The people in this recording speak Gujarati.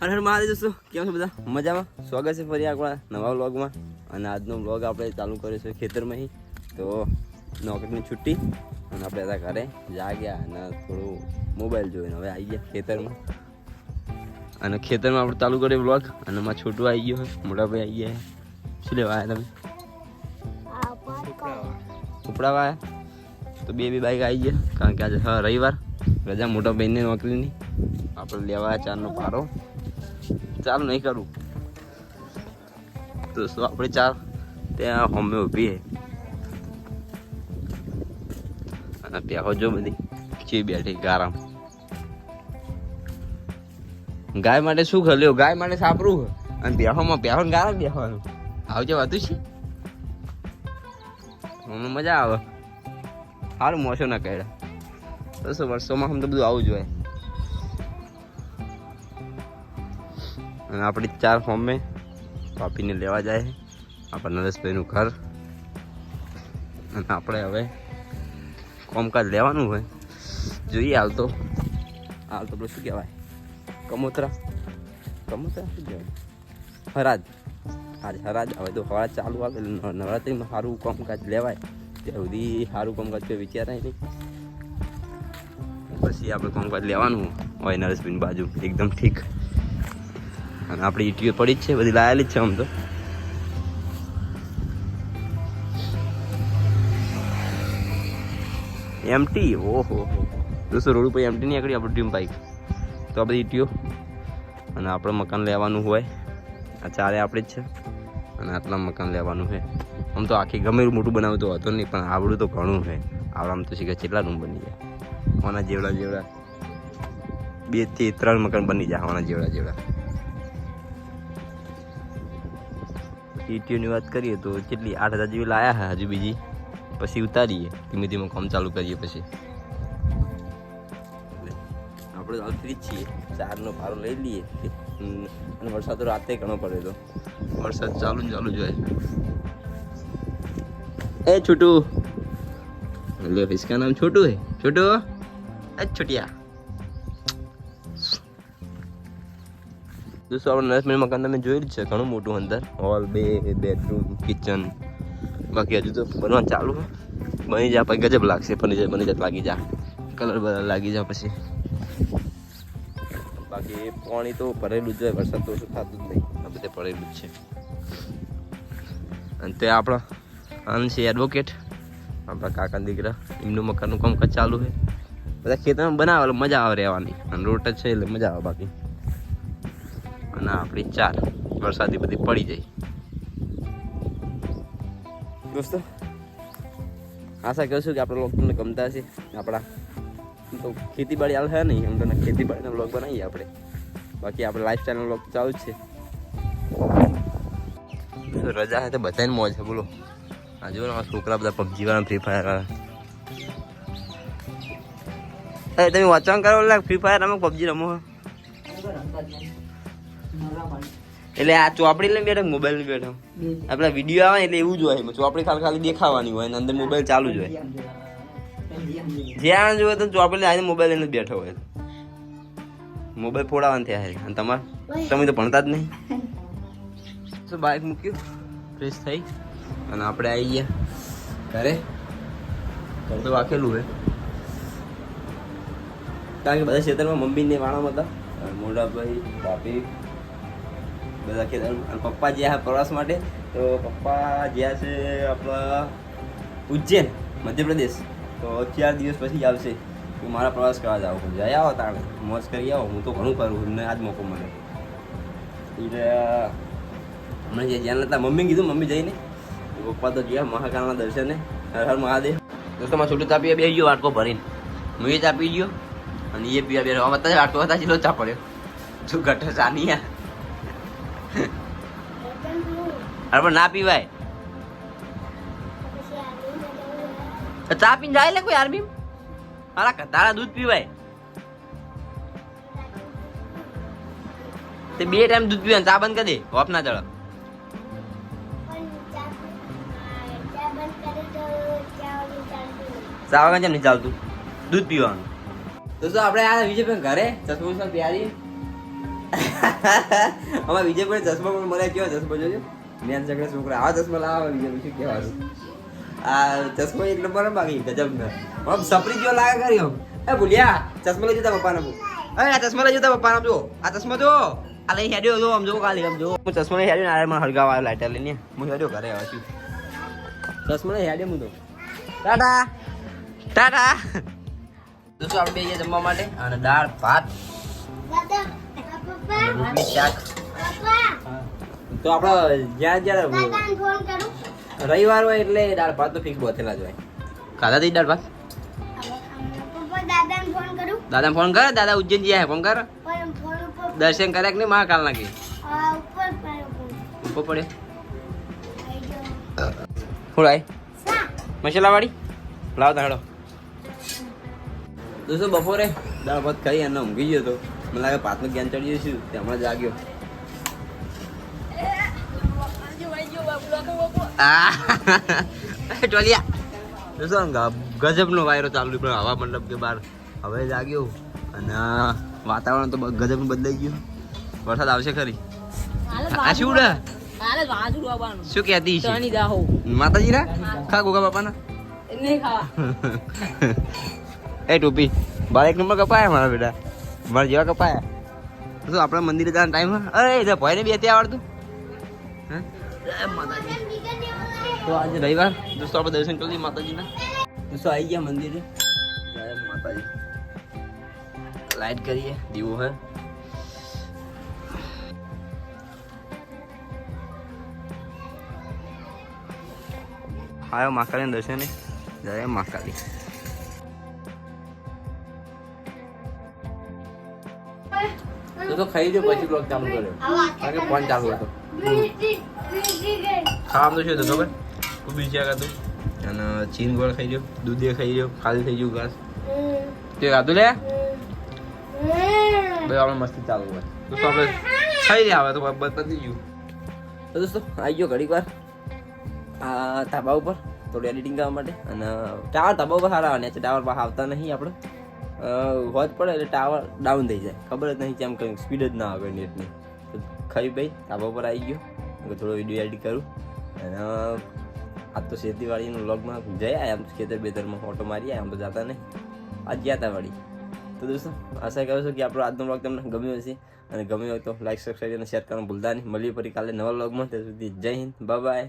હર હર મહાદેવ દોસ્તો, કેમ છો બધા? મજામાં? સ્વાગત છે ફરી આપણા નવા વ્લોગમાં. અને આજનો વ્લોગ આપણે ચાલુ કર્યો છે ખેતરમાં તો નોકરીની છુટ્ટી. અને આપણે હતા ઘરે જાગ્યા અને થોડું મોબાઈલ જોઈને હવે આવી ગયા ખેતરમાં. અને ખેતરમાં આપણે ચાલુ કર્યો વ્લોગ. અને માં છોટું આવી ગયો મોટાભાઈ મોટા ભાઈ આવી ગયા શું લેવા આવ્યા તમે? ઉપડાવા આવ્યા. તો બે બે બાઈક આવી ગયા. કારણ કે આજે હા રવિવાર. રજા મોટા બહેનની નોકરીની. આપણે લેવા ચારનો પારો. ચાલુ નહીં કરું. તો શું આપણે ચાલ? ત્યાં હોમે ઊભી હે. અને પ્યાહો જો બધી. ચી બેઠી ગારામ. ગાય માટે શું ખલ્યો? ગાય માટે સાપરું અને પ્યાહોમાં પ્યાહો ને ગારા બેહવાનું. આવજે વાતું છે? હમણાં મજા આવે. સારું મોસો ના કર્યા દસ વર્ષોમાં હમ તો બધું આવું જોઈએ અને આપણી ચાર હોમે પાપીને લેવા જાય આપણા નરેશભાઈનું ઘર. અને આપણે હવે કોમકાજ લેવાનું હોય. જોઈએ હાલ તો. હાલ તો શું કહેવાય? કમોતરા. કમોતરા શું કહેવાય? હરાજ. આજ હરાજ. હવે તો હરાજ ચાલુ આવે નવરાત્રિમાં સારું કામકાજ લેવાય. ત્યાં સુધી સારું કામકાજ કોઈ વિચારાય નહીં. પછી આપણે કામકાજ લેવાનું હોય નરેશભાઈની બાજુ. એકદમ ઠીક. અને આપણી ઈટીઓ પડી જ છે, બધી લાયેલી જ છે આમ તો. એમટી ઓહો દોસ્તો, રોડ ઉપર એમટી નીકળી આપણી ડ્રીમ બાઇક તો આ બધી ઈટીઓ. અને આપણે મકાન લેવાનું હોય. આ ચારે આપણે જ છે. અને આટલા મકાન લેવાનું છે આમ તો આખી ગમે એવું મોટું બનાવું તો હતો નહીં, પણ આવડું તો ઘણું છે આવડામાં તો શીખે કેટલા રૂમ બની જાય. આના જેવડા જેવડા. બેથી ત્રણ મકાન બની જાય આના જેવડા જેવડા. ટીટીઓની વાત કરીએ તો કેટલી? આઠ હજાર જેવી લાયા હા હજુ બીજી. પછી ઉતારીએ ધીમે ધીમે કામ ચાલુ કરીએ પછી. આપણે હાલ ફ્રી છીએ. ચારનો ભારો લઈ લઈએ. અને વરસાદ રાતે ઘણો પડે તો. વરસાદ ચાલુ ને ચાલુ જોઈએ એ છોટું. લે ભાઈ નામ? છોટું હે. છોટું? એ છોટિયા. દોસ્તો આપણે નરેશભાઈ મકાન તમે જોયેલું છે, ઘણું મોટું અંદર. હોલ બે બેડરૂમ કિચન બાકી હજુ તો બનવાનું ચાલુ બની જાય પછી ગજબ લાગશે બની જાય બની જાય લાગી જા. કલર બધા લાગી જાય પછી. બાકી પાણી તો ભરેલું જ હોય, વરસાદ તો ઓછું થતું જ નહીં. આ બધે પડેલું જ છે. અને તે આપણા આનંદ છે એડવોકેટ આપણા કાકા દીકરા, એમનું મકાનનું કામકાજ ચાલુ છે. બધા ખેતરમાં બનાવે, એટલે મજા આવે રહેવાની. અને રોટ જ છે, એટલે મજા આવે બાકી. અને આપણી ચાર વરસાદી બધી પડી જાય. દોસ્તો, આશા કહું છું કે આપણે લોક તમને ગમતા હશે. આપણા તો ખેતીવાડી હાલ છે નહીં એમ તો ખેતીવાડીનો બ્લોગ બનાવીએ આપણે. બાકી આપણે લાઈફસ્ટાઈલનો બ્લોગ ચાલુ જ છે. રજા છે તો બધાને મોજ છે બોલો. આ જો ને છોકરા બધા પબજી વાળા ફ્રી ફાયર વાળા. તમે વાંચવાનું કરો એટલે ફ્રી ફાયર રમો પબજી રમો? છો? એટલે આ ચોપડી લઈને બેઠો મોબાઈલ લઈને બેઠો? આપણા વીડિયો આવે એટલે એવું જ હોય. ચોપડી ખાલી ખાલી દેખાવાની હોય અંદર મોબાઈલ ચાલુ જ હોય. જ્યાં જોવે તો ચોપડી લઈને મોબાઈલ લઈને બેઠો હોય. મોબાઈલ ફોડાવાનું થયા છે. અને તમારે? તમે તો ભણતા જ નહીં. તો બાઇક મૂક્યું? ફ્રેશ થઈ. અને આપણે આવી ગયા ઘરે. ઘર તો વાકેલું હે કારણ કે બધા ખેતરમાં મમ્મીને વાણામાં હતા. અને બાપી ભાભી બધા અને પપ્પા જ્યાં છે પ્રવાસ માટે, તો પપ્પા જ્યાં છે આપણા ઉજ્જૈન, મધ્યપ્રદેશ. તો ચાર દિવસ પછી આવશે. તો મારા પ્રવાસ કરવા જાવ જઈ આવો તાણે. મોજ કરી આવો. હું તો ઘણું કરું. ને આજ મોકો મળે એટલે, હમણાં જે જ્યાં હતા મમ્મી કીધું, મમ્મી જઈને. પપ્પા તો ગયા મહાકાળના દર્શને. હર હર મહાદેવ. દોસ્તો, મારે છૂટું તાપી બે ગયો વાટકો ભરીને. હું એ ચાપી ગયો અને એ પીવા બે હતા વાટકો હતા, ચીલો ચા પડ્યો. શું ઘટે ચાની અરે પણ ના પીવાય. ચા પીને જાય લે કોઈ આર્મી? મારા કતારા દૂધ પીવાય. તે બે ટાઈમ દૂધ પીવાનું ચા બંધ કરી દે, હોપ ના ચડો. ચા વગર કેમ નહીં ચાલતું? દૂધ પીવાનું. દોસ્તો આપણે આ વિજય ઘરે? ચશ્મો તૈયારી અમારા વિજય પણ ચશ્મા પણ મને કયો ચશ્મો જોજો. સગડા છોકરા આવા ચશ્મા લાવવા બીજા શું કહેવાનું? આ ચશ્મા એક નંબર બાકી ગજબ ને આમ સપરી જો લાગે કરી આમ. એ ભૂલ્યા ચશ્મા લઈ જતા પપ્પાના બહુ અરે આ ચશ્મા લઈ જતા પપ્પાના જો આ ચશ્મા જો આ લઈ હેડ્યો જો આમ જો ખાલી આમ જો. હું ચશ્મા લઈ હેડ્યો ને આ મને હળગાવા આવ્યો લાઇટર લઈને. હું હેડ્યો ઘરે આવ્યો છું ચશ્મા લઈ હેડ્યો હું તો. ટાટા. ટાટા. દોસ્તો આપણે બે જમવા માટે? અને દાળ ભાત. રોટલી શાક. તો આપણે જ્યાં જ્યાં રવિવાર હોય એટલે દાળ ભાત તો ફિક્સ બોથેલા જ હોય. ખાધા દાળ ભાત? દાદા ફોન કર. દાદા ઉજ્જૈન જ્યાં ફોન કર. દર્શન કર્યા કે નહીં? મહાકાલ ના કે ઉપર પડે ફોડાય મસાલા વાળી? લાવ દાડો. દોસ્તો બપોરે દાળ ભાત ખાઈ અને ઊંઘી ગયો હતો મને લાગે પાતનું જ્ઞાન ચડી જશું. તે હમણાં જાગ્યો આ ટોલિયા આમ ગજબનો વાયરો ચાલુ પણ હવા મતલબ કે બહાર હવે જાગ્યો. અને વાતાવરણ તો ગજબ ગજબનું બદલાઈ ગયું. વરસાદ આવશે ખરી. આ શું આવવાનું. શું કહેતી છે? માતાજી ના ખા ગોગા બાપાના? નહીં એ ટોપી. બાર એક નંબર કપાયા મારા બેટા. મારા જેવા કપાયા. શું આપણા મંદિરે જવાનો ટાઈમ અરે એ ભાઈ ને બી અત્યારે આવડતું. હે? માતાજી. તો આજે રવિવાર. દોસ્તો આપણે દર્શન કરી લઈએ માતાજીના. દોસ્તો આવી ગયા મંદિરે. જય માતાજી. લાઈટ કરીએ દીવો હે. આવ્યો મહાકાળી દર્શને. જય મહાકાળી તો તો ખાઈ જો પછી બ્લોગ ચાલુ કર્યો. કારણ કે ફોન ચાલુ હતો. ખાવાનું શું હતું ખબર? ચા ખાધું. અને ચીન ગોળ ખાઈ ગયો દૂધે ખાઈ ગયો ખાલી થઈ ગયું ઘાસ. તે ખાધું લે? ભાઈ આપણે મસ્તી ચાલુ હોય. દોસ્તો આપણે ખાઈ લે આવે તો બસ પતી ગયું. તો દોસ્તો આવી ગયો ઘડીક વાર. આ ધાબા ઉપર થોડું એડિટિંગ કરવા માટે. અને ટાવર ધાબા ઉપર સારા આવે છે ટાવર પાસે આવતા નહીં આપણે. હોત પડે એટલે ટાવર ડાઉન થઈ જાય. ખબર જ નહીં કેમ કંઈ સ્પીડ જ ના આવે નેટની. તો ખાઈ ભાઈ ધાબા ઉપર આવી ગયો. હવે થોડો વીડિયો એડિટ કરું. અને આજ તો ખેતીવાડીનો વ્લોગમાં જઈ આમ ખેતર બેતરમાં ફોટો મારી આમ તો જતા નહીં. આજ ગયા હતા વાડી તો દોસ્તો, આશા કરું છું કે આપણો આજનો વ્લોગ તમને ગમ્યો હશે. અને ગમ્યો હોય તો લાઈક સબસ્ક્રાઈબ અને શેર કરવાનું ભૂલતા નહીં. મળીએ ફરી કાલે નવા વ્લોગમાં ત્યાં સુધી જય હિન્દ બાય